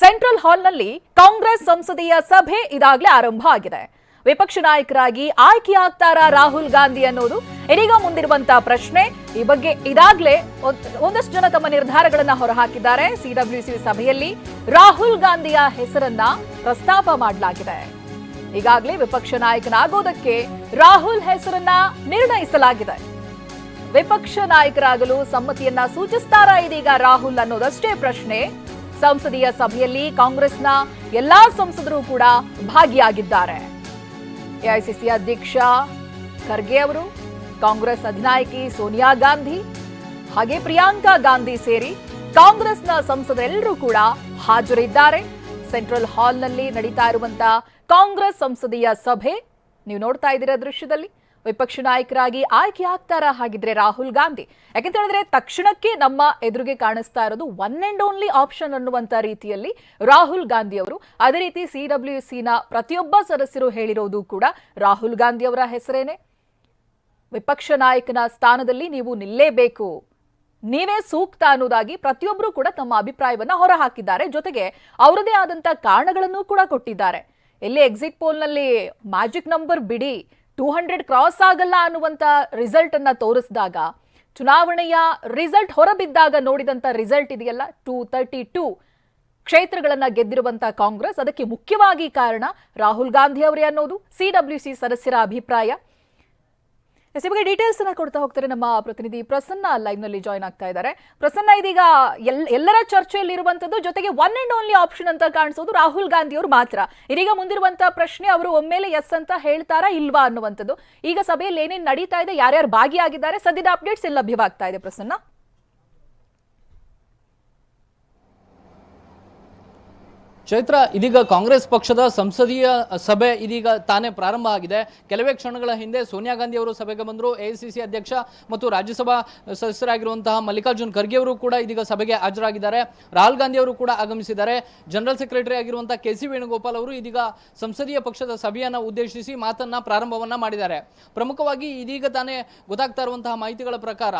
Central ಹಾಲ್ನಲ್ಲಿ ಕಾಂಗ್ರೆಸ್ ಸಂಸದೀಯ ಸಭೆ ಇದಾಗಲೇ ಆರಂಭ ಆಗಿದೆ. ವಿಪಕ್ಷ ನಾಯಕರಾಗಿ ಆಯ್ಕೆಯಾಗ್ತಾರಾ ರಾಹುಲ್ ಗಾಂಧಿ ಅನ್ನೋದು ಇದೀಗ ಮುಂದಿರುವಂತಹ ಪ್ರಶ್ನೆ. ಈ ಬಗ್ಗೆ ಇದಾಗಲೇ ಒಂದಷ್ಟು ಜನ ತಮ್ಮ ನಿರ್ಧಾರಗಳನ್ನ ಹೊರಹಾಕಿದ್ದಾರೆ. ಸಿಡಬ್ಲ್ಯೂಸಿ ಸಭೆಯಲ್ಲಿ ರಾಹುಲ್ ಗಾಂಧಿಯ ಹೆಸರನ್ನ ಪ್ರಸ್ತಾಪ ಮಾಡಲಾಗಿದೆ. ಈಗಾಗಲೇ ವಿಪಕ್ಷ ನಾಯಕನಾಗೋದಕ್ಕೆ ರಾಹುಲ್ ಹೆಸರನ್ನ ನಿರ್ಣಯಿಸಲಾಗಿದೆ. ವಿಪಕ್ಷ ನಾಯಕರಾಗಲು ಸಮ್ಮತಿಯನ್ನ ಸೂಚಿಸ್ತಾರಾ ಇದೀಗ ರಾಹುಲ್ ಅನ್ನೋದಷ್ಟೇ ಪ್ರಶ್ನೆ. ಸಂಸದೀಯ ಸಭೆಯಲ್ಲಿ ಕಾಂಗ್ರೆಸ್ನ ಎಲ್ಲಾ ಸಂಸದರು ಕೂಡ ಭಾಗಿಯಾಗಿದ್ದಾರೆ. ಎಐಸಿಸಿ ಅಧ್ಯಕ್ಷ ಖರ್ಗೆ ಅವರು, ಕಾಂಗ್ರೆಸ್ ಅಧಿನಾಯಕಿ ಸೋನಿಯಾ ಗಾಂಧಿ, ಹಾಗೆ ಪ್ರಿಯಾಂಕಾ ಗಾಂಧಿ ಸೇರಿ ಕಾಂಗ್ರೆಸ್ನ ಸಂಸದರೆಲ್ಲರೂ ಕೂಡ ಹಾಜರಿದ್ದಾರೆ. ಸೆಂಟ್ರಲ್ ಹಾಲ್ನಲ್ಲಿ ನಡೀತಾ ಇರುವಂತಹ ಕಾಂಗ್ರೆಸ್ ಸಂಸದೀಯ ಸಭೆ, ನೀವು ನೋಡ್ತಾ ಇದ್ದೀರಾ ದೃಶ್ಯದಲ್ಲಿ. ವಿಪಕ್ಷ ನಾಯಕರಾಗಿ ಆಯ್ಕೆ ಆಗ್ತಾರಾ ಹಾಗಿದ್ರೆ ರಾಹುಲ್ ಗಾಂಧಿ? ಯಾಕೆಂತ ಹೇಳಿದ್ರೆ ತಕ್ಷಣಕ್ಕೆ ನಮ್ಮ ಎದುರಿಗೆ ಕಾಣಿಸ್ತಾ ಇರೋದು ಒನ್ ಅಂಡ್ ಓನ್ಲಿ ಆಪ್ಷನ್ ಅನ್ನುವಂತ ರೀತಿಯಲ್ಲಿ ರಾಹುಲ್ ಗಾಂಧಿ ಅವರು. ಅದೇ ರೀತಿ ಸಿ ನ ಪ್ರತಿಯೊಬ್ಬ ಸದಸ್ಯರು ಹೇಳಿರೋದು ಕೂಡ ರಾಹುಲ್ ಗಾಂಧಿ ಅವರ ಹೆಸರೇನೆ. ವಿಪಕ್ಷ ನಾಯಕನ ಸ್ಥಾನದಲ್ಲಿ ನೀವು ನಿಲ್ಲೇಬೇಕು. ನೀವೇ ಸೂಕ್ತ ಅನ್ನೋದಾಗಿ ಪ್ರತಿಯೊಬ್ಬರು ಕೂಡ ತಮ್ಮ ಅಭಿಪ್ರಾಯವನ್ನ ಹೊರಹಾಕಿದ್ದಾರೆ. ಜೊತೆಗೆ ಅವರದೇ ಆದಂತ ಕಾರಣಗಳನ್ನು ಕೂಡ ಕೊಟ್ಟಿದ್ದಾರೆ. ಎಲ್ಲಿ ಎಕ್ಸಿಟ್ ಪೋಲ್ನಲ್ಲಿ ಮ್ಯಾಜಿಕ್ ನಂಬರ್ ಬಿಡಿ. ಟೂ ಹಂಡ್ರೆಡ್ ಕ್ರಾಸ್ ಆಗಲ್ಲ ಅನ್ನುವಂತ ರಿಸಲ್ಟ್ ಅನ್ನ ತೋರಿಸಿದಾಗ ಚುನಾವಣೆಯ ರಿಸಲ್ಟ್ ಹೊರಬಿದ್ದಾಗ ನೋಡಿದಂತ ರಿಸಲ್ಟ್ ಇದೆಯಲ್ಲ ಟೂ ತರ್ಟಿ ಟೂ ಕ್ಷೇತ್ರಗಳನ್ನ ಗೆದ್ದಿರುವಂಥ ಕಾಂಗ್ರೆಸ್. ಅದಕ್ಕೆ ಮುಖ್ಯವಾಗಿ ಕಾರಣ ರಾಹುಲ್ ಗಾಂಧಿ ಅವರೇ ಅನ್ನೋದು. ಸಿಡಬ್ಲ್ಯೂಸಿ ಸದಸ್ಯರ ಅಭಿಪ್ರಾಯ. ಎಸ್ ಡೀಟೇಲ್ಸ್ ಅನ್ನ ಕೊಡ್ತಾ ಹೋಗ್ತಾರೆ ನಮ್ಮ ಪ್ರತಿನಿಧಿ ಪ್ರಸನ್ನ ಲೈವ್ನಲ್ಲಿ ಜಾಯ್ನ್ ಆಗ್ತಾ ಇದ್ದಾರೆ. ಪ್ರಸನ್ನ, ಇದೀಗ ಎಲ್, ಎಲ್ಲರ ಚರ್ಚೆಯಲ್ಲಿ ಇರುವಂತದ್ದು ಜೊತೆಗೆ ಒನ್ ಅಂಡ್ ಓನ್ಲಿ ಆಪ್ಷನ್ ಅಂತ ಕಾಣಿಸೋದು ರಾಹುಲ್ ಗಾಂಧಿ ಅವರು ಮಾತ್ರ. ಇದೀಗ ಮುಂದಿರುವಂತಹ ಪ್ರಶ್ನೆ ಅವರು ಒಮ್ಮೆಲೆ ಎಸ್ ಅಂತ ಹೇಳ್ತಾರಾ ಇಲ್ವಾ ಅನ್ನುವಂಥದ್ದು. ಈಗ ಸಭೆಯಲ್ಲಿ ಏನೇನು ನಡೀತಾ ಇದೆ, ಯಾರ್ಯಾರು ಭಾಗಿಯಾಗಿದ್ದಾರೆ, ಸದ್ಯದ ಅಪ್ಡೇಟ್ಸ್ ಲಭ್ಯವಾಗ್ತಾ ಇದೆ ಪ್ರಸನ್ನ. ಚೈತ್ರ, ಇದೀಗ ಕಾಂಗ್ರೆಸ್ ಪಕ್ಷದ ಸಂಸದೀಯ ಸಭೆ ಇದೀಗ ತಾನೇ ಪ್ರಾರಂಭ ಆಗಿದೆ. ಕೆಲವೇ ಕ್ಷಣಗಳ ಹಿಂದೆ ಸೋನಿಯಾ ಗಾಂಧಿ ಅವರು ಸಭೆಗೆ ಬಂದರು ಎಐಸಿಸಿ ಅಧ್ಯಕ್ಷ ಮತ್ತು ರಾಜ್ಯಸಭಾ ಸದಸ್ಯರಾಗಿರುವಂತಹ ಮಲ್ಲಿಕಾರ್ಜುನ್ ಖರ್ಗೆ ಅವರು ಕೂಡ ಇದೀಗ ಸಭೆಗೆ ಹಾಜರಾಗಿದ್ದಾರೆ. ರಾಹುಲ್ ಗಾಂಧಿ ಅವರು ಕೂಡ ಆಗಮಿಸಿದ್ದಾರೆ. ಜನರಲ್ ಸೆಕ್ರೆಟರಿ ಆಗಿರುವಂತಹ ಕೆ ಸಿ ವೇಣುಗೋಪಾಲ್ ಅವರು ಇದೀಗ ಸಂಸದೀಯ ಪಕ್ಷದ ಸಭೆಯನ್ನು ಉದ್ದೇಶಿಸಿ ಮಾತನ್ನ ಪ್ರಾರಂಭವನ್ನ ಮಾಡಿದ್ದಾರೆ. ಪ್ರಮುಖವಾಗಿ ಇದೀಗ ತಾನೇ ಗೊತ್ತಾಗ್ತಾ ಇರುವಂತಹ ಮಾಹಿತಿಗಳ ಪ್ರಕಾರ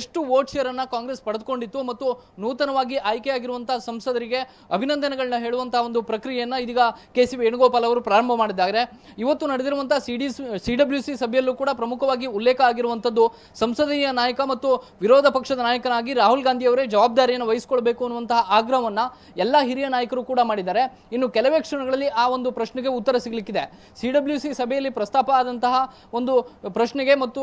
ಎಷ್ಟು ವೋಟ್ ಶೇರ್ ಕಾಂಗ್ರೆಸ್ ಪಡೆದುಕೊಂಡಿತ್ತು ಮತ್ತು ನೂತನವಾಗಿ ಆಯ್ಕೆಯಾಗಿರುವಂತಹ ಸಂಸದರಿಗೆ ಅಭಿನಂದನೆಗಳನ್ನ ಹೇಳುವಂತಹ ಒಂದು ಪ್ರಕ್ರಿಯೆಯನ್ನ ಇದೀಗ ಕೆ ಸಿ ವೇಣುಗೋಪಾಲ್ ಅವರು ಪ್ರಾರಂಭ ಮಾಡಿದ್ದಾರೆ. ಇವತ್ತು ನಡೆದಿರುವಂಥ C D C W C ಸಭೆಯಲ್ಲೂ ಕೂಡ ಪ್ರಮುಖವಾಗಿ ಉಲ್ಲೇಖ ಆಗಿರುವಂತದ್ದು ಸಂಸದೀಯ ನಾಯಕ ಮತ್ತು ವಿರೋಧ ಪಕ್ಷದ ನಾಯಕನಾಗಿ ರಾಹುಲ್ ಗಾಂಧಿ ಅವರೇ ಜವಾಬ್ದಾರಿಯನ್ನು ವಹಿಸಿಕೊಳ್ಬೇಕು ಅನ್ನುವಂತಹ ಆಗ್ರಹವನ್ನು ಎಲ್ಲ ಹಿರಿಯ ನಾಯಕರು ಕೂಡ ಮಾಡಿದ್ದಾರೆ. ಇನ್ನು ಕೆಲವೇ ಕ್ಷಣಗಳಲ್ಲಿ ಆ ಒಂದು ಪ್ರಶ್ನೆಗೆ ಉತ್ತರ ಸಿಗಲಿಕ್ಕಿದೆ. ಸಿ ಡಬ್ಲ್ಯೂ ಸಿ ಸಭೆಯಲ್ಲಿ ಪ್ರಸ್ತಾಪ ಆದಂತಹ ಒಂದು ಪ್ರಶ್ನೆಗೆ ಮತ್ತು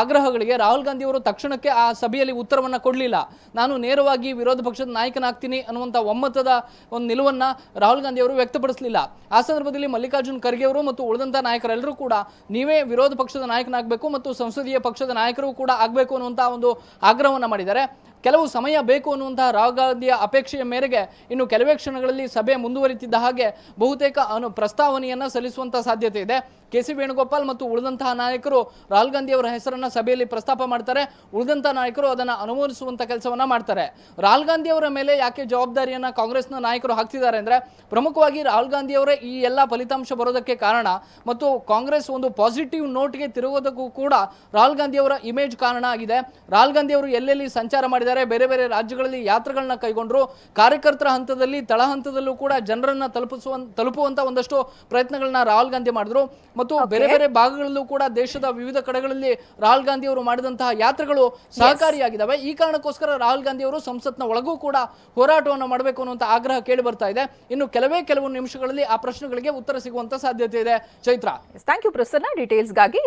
ಆಗ್ರಹಗಳಿಗೆ ರಾಹುಲ್ ಗಾಂಧಿ ಅವರು ತಕ್ಷಣಕ್ಕೆ ಆ ಸಭೆಯಲ್ಲಿ ಉತ್ತರವನ್ನು ಕೊಡಲಿಲ್ಲ. ನಾನು ನೇರವಾಗಿ ವಿರೋಧ ಪಕ್ಷದ ನಾಯಕನಾಗ್ತೀನಿ ಅನ್ನುವಂಥ ಒಮ್ಮತದ ಒಂದು ನಿಲುವನ್ನ ರಾಹುಲ್ ಗಾಂಧಿ ಅವರು ವ್ಯಕ್ತಪಡಿಸಲಿಲ್ಲ. ಆ ಸಂದರ್ಭದಲ್ಲಿ ಮಲ್ಲಿಕಾರ್ಜುನ್ ಖರ್ಗೆ ಅವರು ಮತ್ತು ಉಳಿದಂತಹ ನಾಯಕರೆಲ್ಲರೂ ಕೂಡ ನೀವೇ ವಿರೋಧ ಪಕ್ಷದ ನಾಯಕನಾಗಬೇಕು ಮತ್ತು ಸಂಸದೀಯ ಪಕ್ಷದ ನಾಯಕರು ಕೂಡ ಆಗಬೇಕು ಅನ್ನುವಂಥ ಒಂದು ಆಗ್ರಹವನ್ನ ಮಾಡಿದ್ದಾರೆ. ಕೆಲವು ಸಮಯ ಬೇಕು ಅನ್ನುವಂತಹ ರಾಹುಲ್ ಗಾಂಧಿಯ ಅಪೇಕ್ಷೆಯ ಮೇರೆಗೆ ಇನ್ನು ಕೆಲವೇ ಕ್ಷಣಗಳಲ್ಲಿ ಸಭೆ ಮುಂದುವರಿತಿದ್ದ ಹಾಗೆ ಬಹುತೇಕ ಅನು ಪ್ರಸ್ತಾವನೆಯನ್ನ ಸಲ್ಲಿಸುವಂತ ಸಾಧ್ಯತೆ ಇದೆ. ಕೆ ಸಿ ವೇಣುಗೋಪಾಲ್ ಮತ್ತು ಉಳಿದಂತಹ ನಾಯಕರು ರಾಹುಲ್ ಗಾಂಧಿ ಅವರ ಹೆಸರನ್ನ ಸಭೆಯಲ್ಲಿ ಪ್ರಸ್ತಾಪ ಮಾಡ್ತಾರೆ. ಉಳಿದಂತಹ ನಾಯಕರು ಅದನ್ನು ಅನುಮೋದಿಸುವಂತ ಕೆಲಸವನ್ನ ಮಾಡ್ತಾರೆ. ರಾಹುಲ್ ಗಾಂಧಿ ಅವರ ಮೇಲೆ ಯಾಕೆ ಜವಾಬ್ದಾರಿಯನ್ನ ಕಾಂಗ್ರೆಸ್ನ ನಾಯಕರು ಹಾಕ್ತಿದ್ದಾರೆ ಅಂದ್ರೆ ಪ್ರಮುಖವಾಗಿ ರಾಹುಲ್ ಗಾಂಧಿ ಅವರೇ ಈ ಎಲ್ಲ ಫಲಿತಾಂಶ ಬರೋದಕ್ಕೆ ಕಾರಣ ಮತ್ತು ಕಾಂಗ್ರೆಸ್ ಒಂದು ಪಾಸಿಟಿವ್ ನೋಟ್ಗೆ ತಿರುಗೋದಕ್ಕೂ ಕೂಡ ರಾಹುಲ್ ಗಾಂಧಿ ಅವರ ಇಮೇಜ್ ಕಾರಣ ಆಗಿದೆ. ರಾಹುಲ್ ಗಾಂಧಿ ಅವರು ಎಲ್ಲೆಲ್ಲಿ ಸಂಚಾರ ಮಾಡಿದ್ದಾರೆ ಬೇರೆ ಬೇರೆ ರಾಜ್ಯಗಳಲ್ಲಿ ಯಾತ್ರೆಗಳನ್ನ ಕೈಗೊಂಡ್ರು ಕಾರ್ಯಕರ್ತರ ಹಂತದಲ್ಲಿ ತಳ ಹಂತದಲ್ಲೂ ಕೂಡ ಜನರನ್ನ ತಲುಪಿಸುವ ತಲುಪುವಂತ ಒಂದಷ್ಟು ಪ್ರಯತ್ನಗಳನ್ನ ರಾಹುಲ್ ಗಾಂಧಿ ಮಾಡಿದ್ರು. ಮತ್ತು ಬೇರೆ ಬೇರೆ ಭಾಗಗಳಲ್ಲೂ ಕೂಡ ದೇಶದ ವಿವಿಧ ಕಡೆಗಳಲ್ಲಿ ರಾಹುಲ್ ಗಾಂಧಿ ಅವರು ಮಾಡಿದಂತಹ ಯಾತ್ರೆಗಳು ಸಹಕಾರಿಯಾಗಿದ್ದಾವೆ. ಈ ಕಾರಣಕ್ಕೋಸ್ಕರ ರಾಹುಲ್ ಗಾಂಧಿ ಅವರು ಸಂಸತ್ನ ಒಳಗೂ ಕೂಡ ಹೋರಾಟವನ್ನು ಮಾಡಬೇಕು ಅನ್ನುವಂತ ಆಗ್ರಹ ಕೇಳಿ ಬರ್ತಾ ಇದೆ. ಇನ್ನು ಕೆಲವೇ ಕೆಲವು ನಿಮಿಷಗಳಲ್ಲಿ ಆ ಪ್ರಶ್ನೆಗಳಿಗೆ ಉತ್ತರ ಸಿಗುವಂತ ಸಾಧ್ಯತೆ ಇದೆ. ಚೈತ್ರ. Thank you Prasanna. ಡೀಟೇಲ್ಸ್ಗಾಗಿ